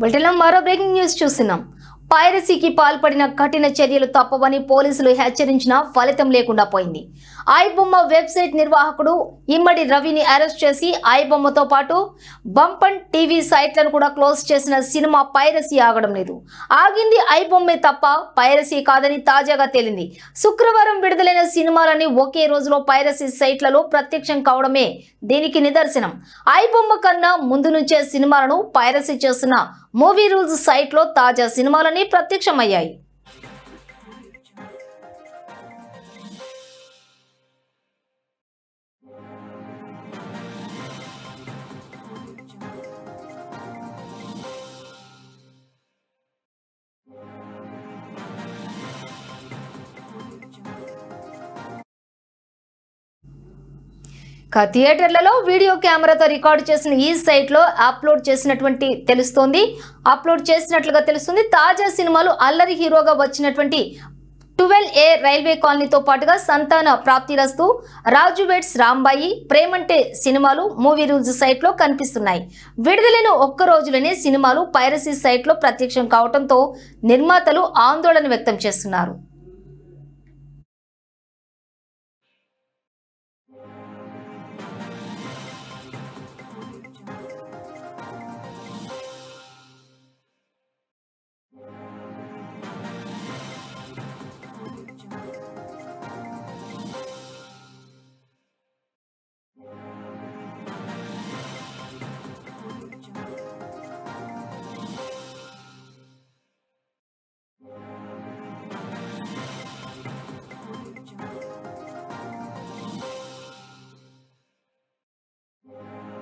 బులెటిన్లో మరో breaking news చూస్తున్నాం. పైరసీకి పాల్పడిన కఠిన చర్యలు తప్పవని పోలీసులు హెచ్చరించినా ఫలితం లేకుండా పోయింది. ఐబొమ్మ వెబ్సైట్ నిర్వాహకుడు ఇమ్మడి రవిని అరెస్ట్ చేసి ఐబొమ్మతో పాటు బంపన్ టీవీ సైట్లను కూడా క్లోజ్ చేసిన సినిమా పైరసీ ఆగడం లేదు. ఆగింది ఐబొమ్మే తప్ప పైరసీ కాదని తాజాగా తేలింది. శుక్రవారం విడుదలైన సినిమాలని ఒకే రోజులో పైరసీ సైట్లలో ప్రత్యక్షం కావడమే దీనికి నిదర్శనం. ఐబొమ్మ కన్నా ముందు నుంచే సినిమాలను పైరసీ చేస్తున్న మూవీ రూల్స్ సైట్లో తాజా సినిమాలని ప్రత్యక్షమయ్యాయి. థియేటర్లలో వీడియో కెమెరాతో రికార్డు చేసిన ఈ సైట్లో అప్లోడ్ చేసినటువంటి తెలుస్తోంది. అప్లోడ్ చేసినట్లుగా తెలుస్తుంది. తాజా సినిమాలు అల్లరి హీరోగా వచ్చినటువంటి ట్వెల్వ్ ఏ రైల్వే కాలనీతో పాటుగా సంతాన ప్రాప్తిరస్తు రాజు వెట్స్ రాంబాయి ప్రేమంటే సినిమాలు మూవీ రూల్స్ సైట్లో కనిపిస్తున్నాయి. విడుదలైన ఒక్క రోజులోనే సినిమాలు పైరసీ సైట్లో ప్రత్యక్షం కావడంతో నిర్మాతలు ఆందోళన వ్యక్తం చేస్తున్నారు.